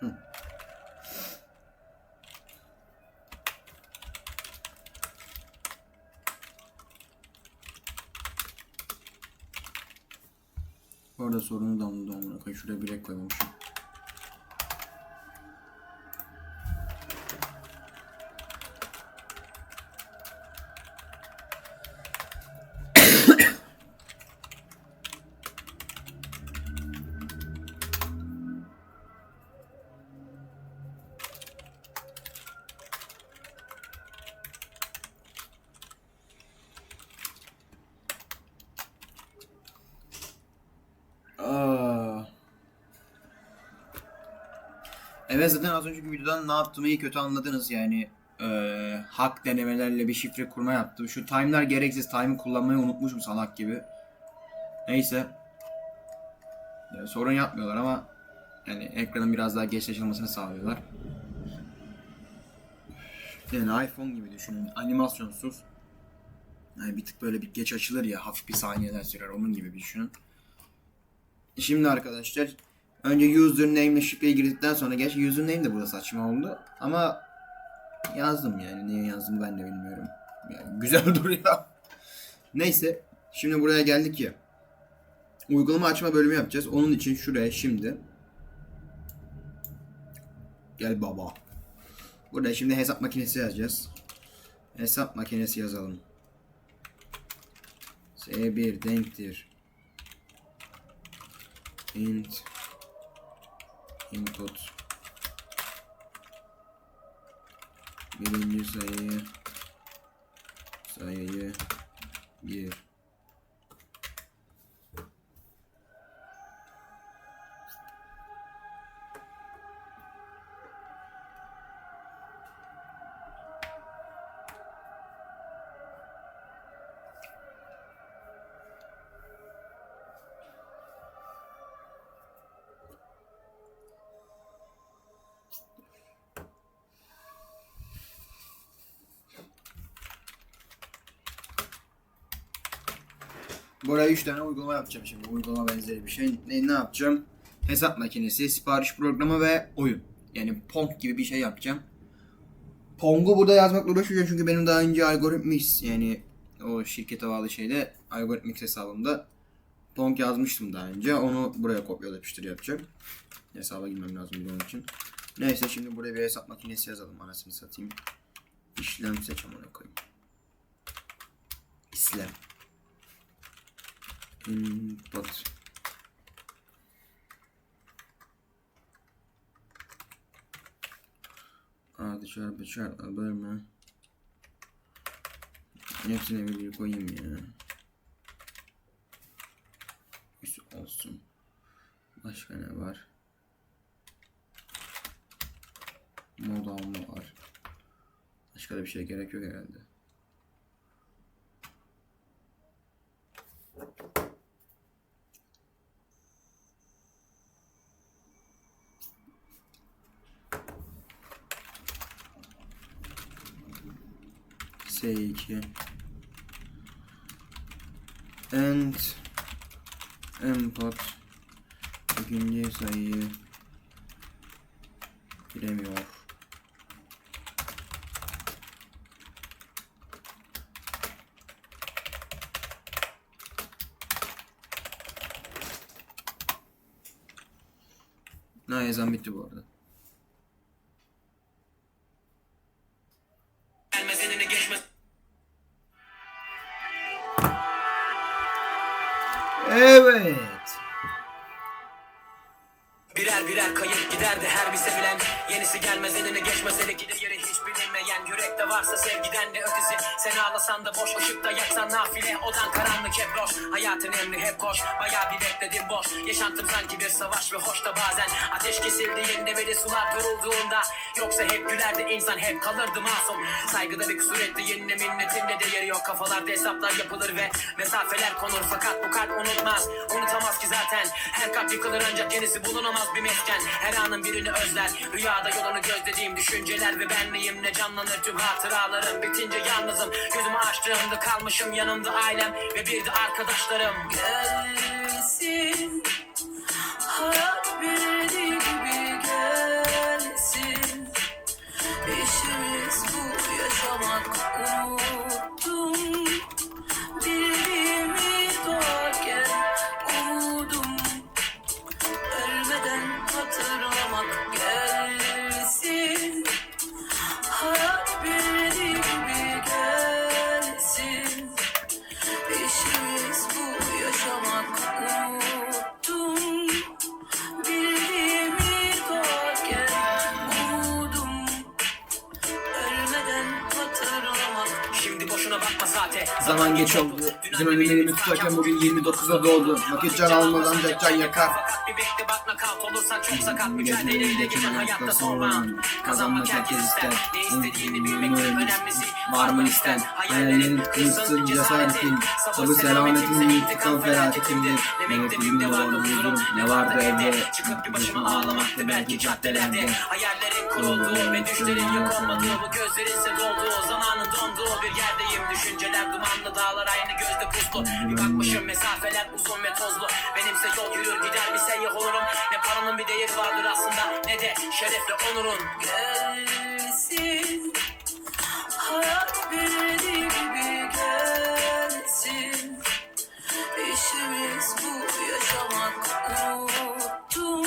Hı. Bu arada sorunu da onu da Şuraya bilek koymamışım. Evet zaten az önceki videodan ne yaptığımı iyi kötü anladınız yani. Ee, hak denemelerle bir şifre kurma yaptım. Şu time'lar gereksiz. Time'ı kullanmayı unutmuşum salak gibi. Neyse. Ya, sorun yapmıyorlar ama yani ekranın biraz daha geç açılmasını sağlıyorlar. Yani iPhone gibi düşünün. Animasyonsuz. Yani bir tık böyle bir geç açılır ya hafif bir saniyeler sürer onun gibi bir düşünün. Şimdi arkadaşlar önce username ile şifreyi girdikten sonra geç username de burada saçma oldu ama yazdım yani niye yazdım ben de bilmiyorum. Yani güzel duruyor. Neyse şimdi buraya geldik ya. Uygulama açma bölümü yapacağız. Onun için şuraya şimdi Gel baba. Burada şimdi hesap makinesi yazacağız. Hesap makinesi yazalım. S1 denktir int input. Birinci sayıyı sayıyı gir Buraya 3 tane uygulama yapacağım şimdi. Uygulama benzeri bir şey. Ne, ne yapacağım? Hesap makinesi, sipariş programı ve oyun. Yani Pong gibi bir şey yapacağım. Pong'u burada yazmakla uğraşmayacağım çünkü benim daha önce Algorithmix yani o şirkete bağlı şeyde Algorithmix hesabımda Pong yazmıştım daha önce. Onu buraya kopyala yapıştır yapacağım. Hesaba girmem lazım bunun için. Neyse şimdi buraya bir hesap makinesi yazalım anasını satayım. İşlem seç amına koyayım. İşlem. Input. Artı çarpı çarpı bölme. Hepsine bir koyayım ya. Üst olsun. Başka ne var? Mod alma var. Başka da bir şey gerek yok herhalde. S2 and input ikinci sayıyı giremiyor. Ha ezan bitti bu arada. Varsa sevgiden de ötesi? Sen ağlasan da boş ışıkta yaksan nafile. Odan karanlık hep boş. Hayatın emri hep koş. Bayağı bir bekledim boş. Yaşantım sanki bir savaş ve hoş da bazen. Ateş kesildiğinde ve de sular durulduğunda Yoksa hep gülerdi insan hep kalırdı masum. Saygıda bir kusur etti yenine minnetinde değeri yok. Kafalarda hesaplar yapılır ve mesafeler konur. Fakat bu kalp unutmaz unutamaz ki zaten. Her kalp yıkılır ancak yenisi bulunamaz bir mesken. Her anın birini özler Rüyada yolunu gözlediğim düşünceler ve benliğimle canlanır tüm hatıralarım Bitince yalnızım. Gözümü açtığımda kalmışım yanımda ailem ve bir de arkadaşlarım. Gelsin Hayat bildiği gibi gelsin. İşimiz bu yaşamak unuttum tutarken bugün 29'a doğdu. Vakit can almadan ancak can yakar. Olursan çok sakat. Mücadeleyle geçen hayatta son round. Kazanmak herkes ister. Ne istediğini bilmek önemlisi Var mı isten? Hayallerin kılıçsın cesaretin. Sabır selametin intikam felaketindir. Demek dibimde vardı huzurum. Ne vardı evde? Çıkıp bir başıma ağlamaktı belki caddelerde. Hayallerin kurulduğu ve düşlerin yok olmadığı Bu gözlerinse dolduğu zamanın donduğu bir yerdeyim. Düşünceler dumanlı dağlar aynı gözde puslu. Bir bakmışım mesafeler uzun ve tozlu. Benimse yol yürür gider bir seyyah olurum. Ne paranın bir değeri vardır aslında. Ne de şerefle onurun. Gelsin Hayat bildiği gibi gelsin. İşimiz bu yaşamak unuttum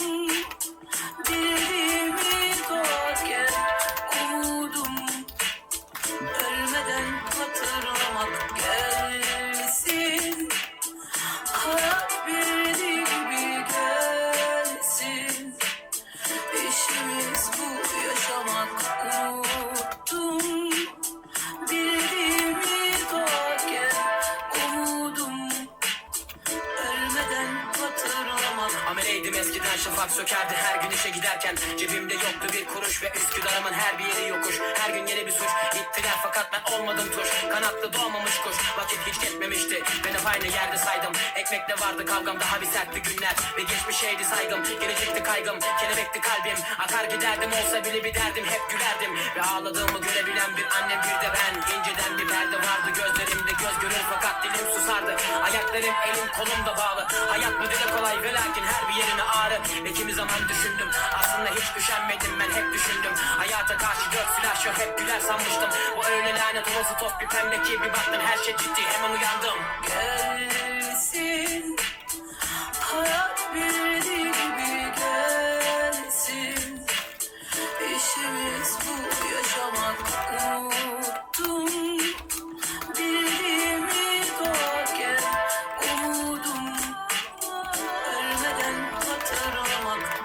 işe giderken Cebimde yoktu bir kuruş ve Üsküdar'ımın her bir yeri yokuş. Her gün yeni bir suç ittiler fakat ben olmadım tuş. Kanatlı doğmamış kuş vakit hiç geçmemişti Ben hep aynı yerde saydım Ekmekle vardı kavgam daha bir sertti günler. Ve geçmişeydi saygım gelecekti kaygım. Kelebekti kalbim akar giderdim olsa bile bir derdim Hep gülerdim. Ve ağladığımı görebilen bir annem bir de ben. İnceden bir perde vardı gözlerimde göz görür fakat dilim susardı. Ayaklarım elim kolum da bağlı. Hayat bu dile kolay ve lakin her bir yerine ağrı. Ve kimi zaman düşündüm aslında hiç üşenmedim ben hep düşündüm. Hayata karşı silah yok hep güler sanmıştım. Bu öyle lanet olası toz bir pembe ki bir baktım her şey ciddi hemen uyandım. Gelsin Talk.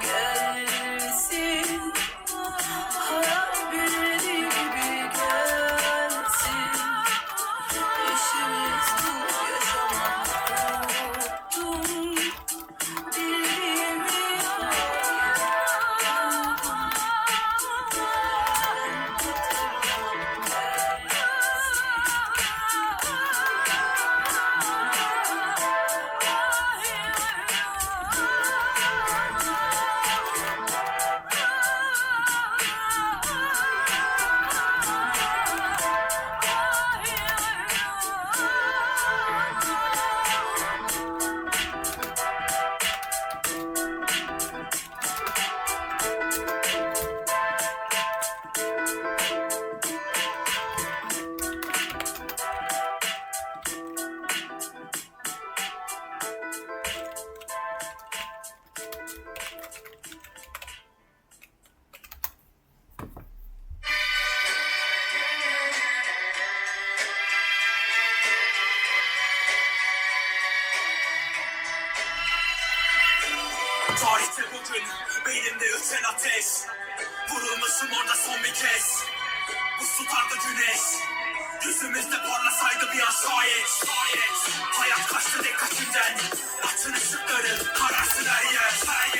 Dikkatinden Açın ışıkları kararsın her yer. Her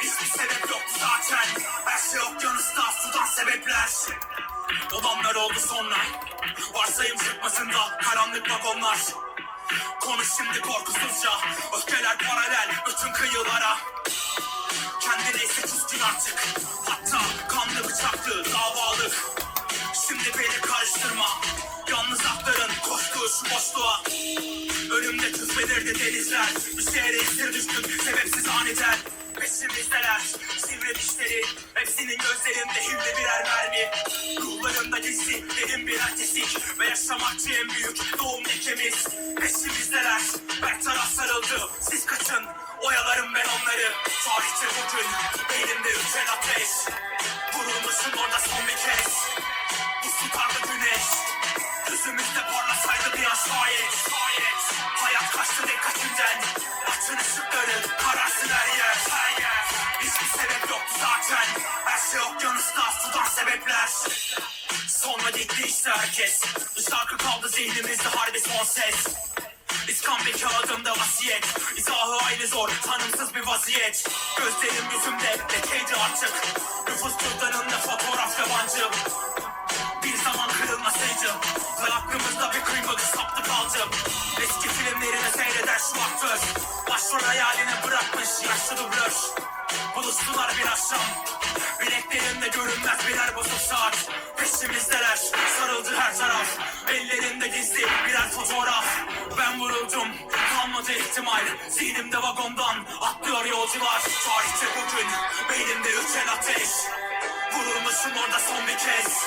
Hiçbir sebep yoktu zaten. Her şey okyanusta sudan sebepler. Olanlar oldu sonra. Varsayım çıkmasında karanlık vagonlar. Konuş şimdi korkusuzca. Öfkeler paralel bütün kıyılara. Kendine ise küskün artık. Hatta kanlı bıçaktı davalık Şimdi beni karıştırma. Yalnız akların koştuğu şu boşluğa Önümde tuz belirdi denizler şehre esir düştüm sebepsiz aniden Peşimizdeler sivri dişleri. Hepsinin gözlerinde hivde birer mermi. Ruhlarında gizli derin bir ateşlik Ve yaşamakçı en büyük doğum lekemiz Peşimizdeler bertaraf sarıldı. Siz kaçın oyalarım ben onları. Tarihte bugün artık Nüfus cüzdanımda fotoğraf yabancı. Bir zaman kırılmasaydı Ve aklımızda bir kıymık saptı kaldım Eski filmlerini seyreder şu aktör Başrol hayaline bırakmış yaşlı dublör Buluştular bir akşam Bileklerimde görünmez birer bozuk saat. Peşimizdeler sarıldı her taraf. Ellerinde gizli birer fotoğraf. Ben vuruldum kalmadı ihtimal. Zihnimde vagondan atlıyor yolcular. Tarihte bugün beynimde üçen ateş. Vurulmuşum orada son bir kez.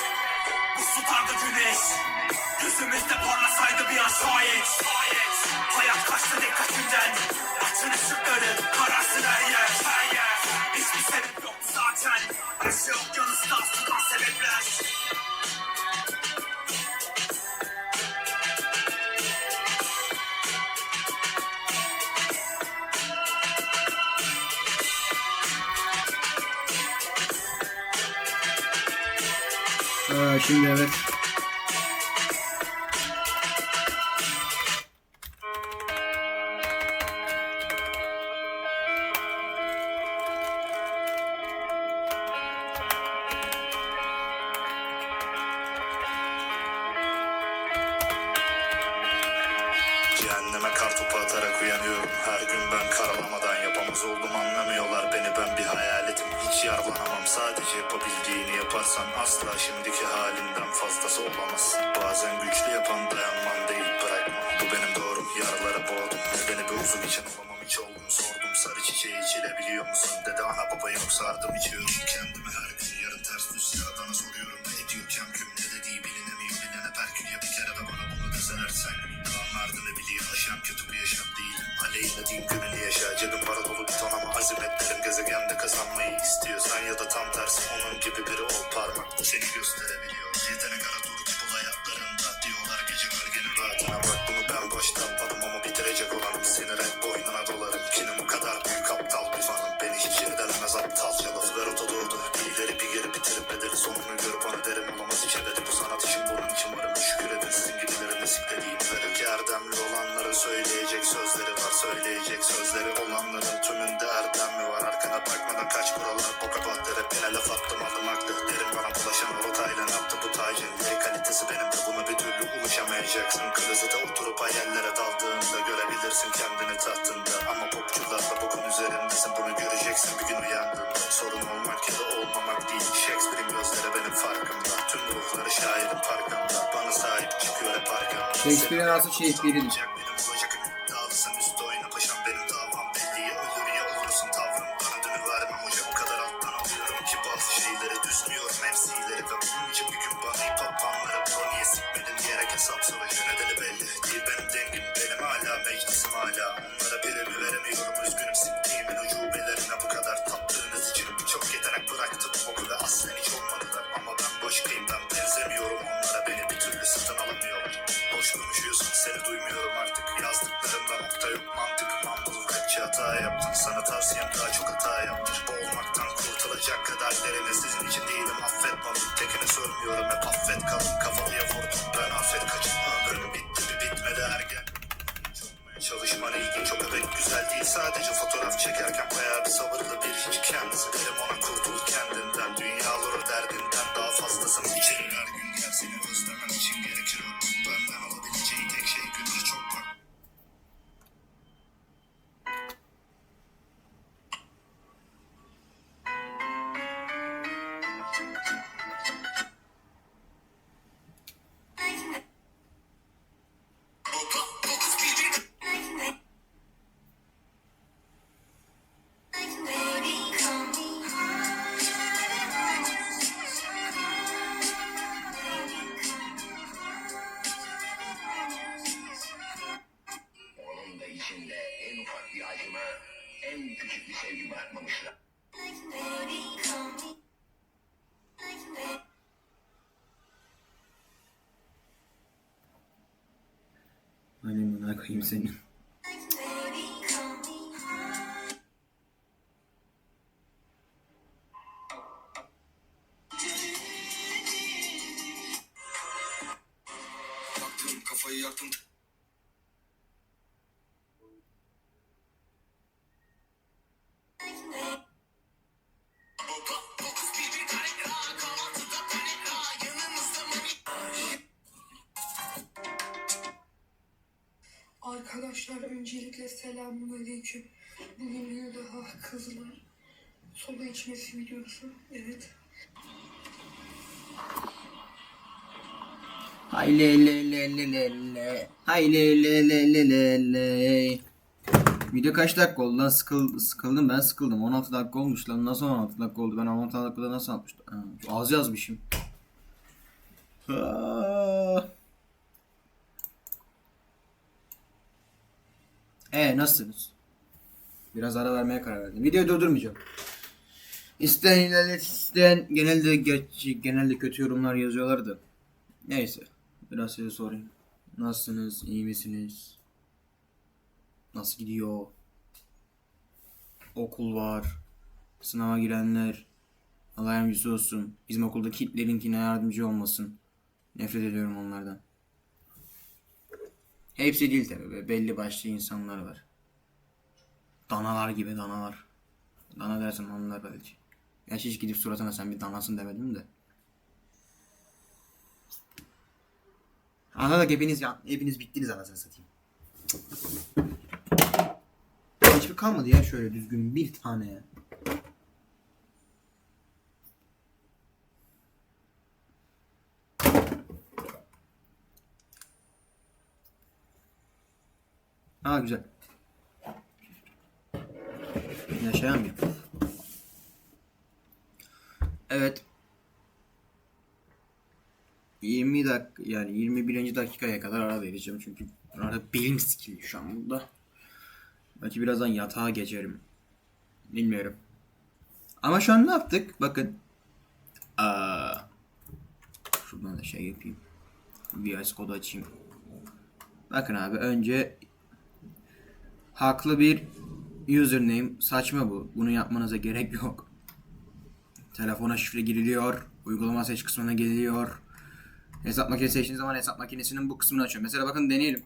Bu sularda güneş. Yüzümüzde parlasaydı bir an şayet. Hayat kaçtı dikkatinden. Açın ışıkları kararsın her yer. Hiçbir sebep yoktu zaten. Her Aa, şimdi fazlası olamaz Bazen güçlü yapan dayanman değil bırakma Bu benim doğrum yaralara boğdum. Beni bir uzun için olamam hiç oldum Sordum sarı çiçeği içilebiliyor musun? Dedi ana baba yok sardım içiyorum Kendimi. Her gün yarın ters düz sıradana soruyorum. Ne ediyor kem küm ne dediği bilinemiyor Bilene perkül ya bir kere de bana bunu deseler sen. Kalanlardı ne biliyor yaşam kötü bir yaşam değil. Aleyhine gününü yaşa. Cebim para dolu bir ton ama azimetlerim gezegende kazanmayı istiyorsan ya da tam tersi onun gibi biri ol parmakta seni gösterebiliyor Yetenek ara dur tip hayatlarında diyorlar gece gölgenin rahatına bak. Bunu ben başta atmadım ama bitirecek olanım seni red boynuna dolarım. Kinim o kadar büyük aptal bir fanım. Beni hiç irdelemez aptalca laf ver ota doğdu bir ileri bir geri bitirip bedeli sonunu görüp onu derim olamaz hiç ebedi bu sanat işim bunun için varım. Şükür edin sizin gibilerin siklediğini verir ki erdemli olanlara söyleyecek sözleri var. Söyleyecek sözleri olanların tümünde arkana bakmadan kaç buralar boka battı rapine laf attım adım haklı derim bana bulaşan o rotayla ne yaptı bu tacın Yeri kalitesi benim de buna bir türlü ulaşamayacaksın. Klozete oturup hayallere daldığında görebilirsin kendini tahtında. Ama popçularla bokun üzerindesin bunu göreceksin bir gün uyandığında. Sorun olmak ya da olmamak değil Shakespeare'in gözleri benim farkımda. Tüm ruhları şairin parkında. Bana sahip çıkıyor hep arkamda. Shakespeare'in asıl Shakespeare'idir. Olacak düzmüyorum MC'leri ve bunun için bir gün hop fanları pro niye sikmedin diyerek hesap savaşı nedeni belli değil. Benim dengim benim hala meclisim hala. Onlara birimi veremiyorum üzgünüm siktiğimin ucubelerine. Bu kadar tattığınız için çok yetenek bıraktım. Oku ve aslen hiç olmadılar. Ama ben başkayım ben benzemiyorum. Onlara beni bir türlü satın alamıyorlar Boş konuşuyorsun seni duymuyorum artık. Yazdıklarımda nokta yok mantık. Mumble rapçi hata yaptın Sana tavsiyem daha çok kurtulacak kadar derine sizin için değilim. Affetmem Tekine sormuyorum hep. Affet kalın. Kafalıya vurdum ben affet kaçın. Ömrüm bitti bir bitmedi ergen. Çalışman ilginç o bebek güzel değil. Sadece fotoğraf çekerken bayağı bir sabırlı bir hiç kendisi. Derim ona Hüseyin. Kızlar soda içmesi videosu. Evet. Hay le le le le le le. Hay le le le le le le. Video kaç dakika oldu lan sıkıl, sıkıldım ben sıkıldım 16 dakika olmuş lan nasıl 16 dakika oldu ben 16 dakikada nasıl atmıştım ha, az yazmışım Aa. E nasılsınız? Biraz ara vermeye karar verdim. Videoyu durdurmayacağım. İsteyen ilerlet isteyen genelde geç, genelde kötü yorumlar yazıyorlar da. Neyse. Biraz size sorayım. Nasılsınız? İyi misiniz? Nasıl gidiyor? Okul var. Sınava girenler. Allah yardımcısı olsun. Bizim okuldaki Hitler'inkine yardımcı olmasın. Nefret ediyorum onlardan. Hepsi değil tabi. be. Belli başlı insanlar var. Danalar gibi danalar. Dana dersen anlar belki. Gerçi hiç gidip suratına sen bir danasın demedim de. Anladık hepiniz ya, hepiniz bittiniz anasını satayım. Hiçbir kalmadı ya şöyle düzgün bir tane ya. Güzel. Yaşayamıyor. Evet. 20 dakika yani 21. dakikaya kadar ara vereceğim çünkü arada belim sikiliyor şu an burada. Belki birazdan yatağa geçerim. Bilmiyorum. Ama şu an ne yaptık? Bakın. Aa, şuradan da şey yapayım. VS kodu açayım. Bakın abi önce haklı bir username saçma bu. Bunu yapmanıza gerek yok. Telefona şifre giriliyor. Uygulama seç kısmına geliyor. Hesap makinesi seçtiğiniz zaman hesap makinesinin bu kısmını açıyor. Mesela bakın deneyelim.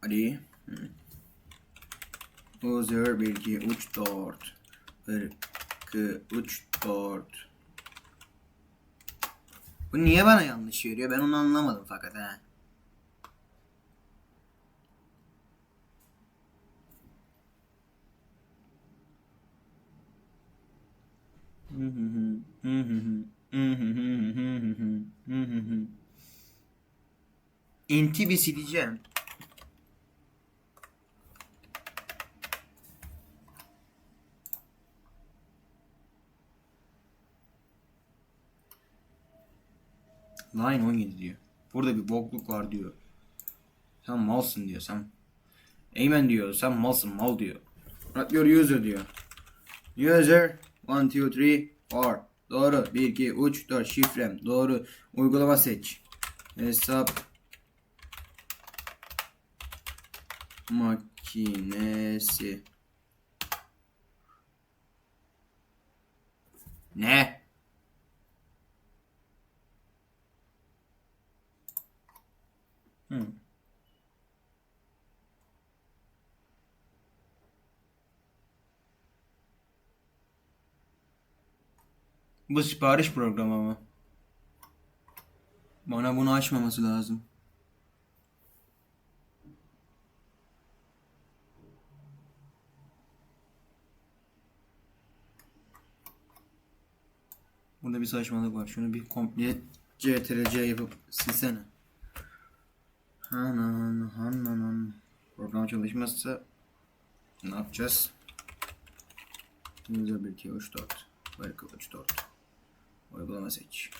Hadi. User 1 2 3 4 1 2 3 4 Bu niye bana yanlış veriyor? Ben onu anlamadım fakat ha. İnti bir sileceğim. Line 17 diyor. Burada bir bokluk var diyor. Sen malsın diyor sen. Amen diyor. Sen malsın mal diyor. Not your user diyor. User 1 2 3 4 Doğru. 1 2 3 4 şifrem. Doğru. Uygulama seç. Hesap makinesi. Ne? Hı. Bu sipariş programı mı? Bana bunu açmaması lazım. Burada bir saçmalık var. Şunu bir komple CTRL-C yapıp silsene. Hanan, hanan. Program çalışmazsa ne yapacağız? User 1 2 3 4 Welcome 3 4 Uygulama seç.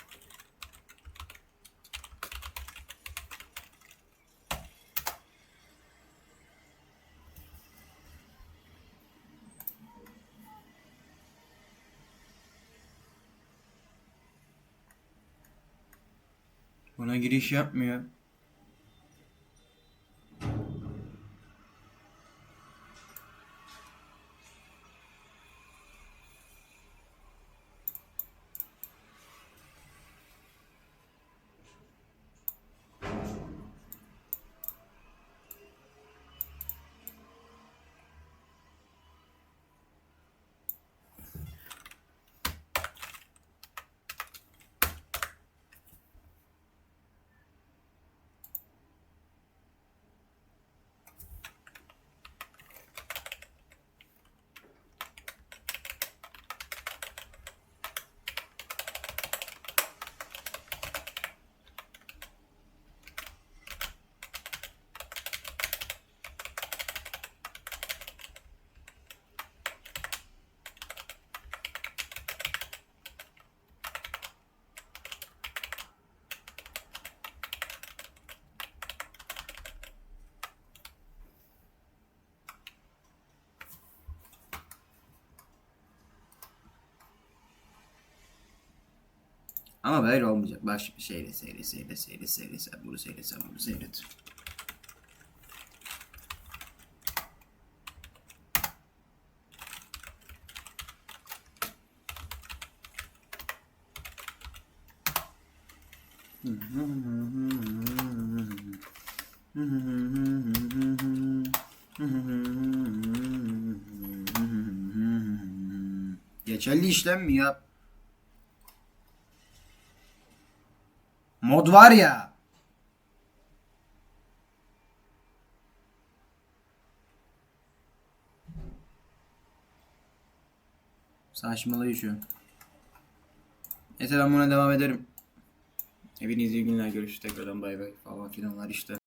Buna giriş yapmıyor. Ama böyle olmayacak. Bak şimdi seyret seyret seyret seyret seyret sen bunu seyret sen bunu seyret. Geçerli işlem mi ya? Mod var ya. Saçmalıyor şu. Neyse ben buna devam ederim. Hepinize iyi günler görüşürüz tekrardan bay bay falan filan var işte.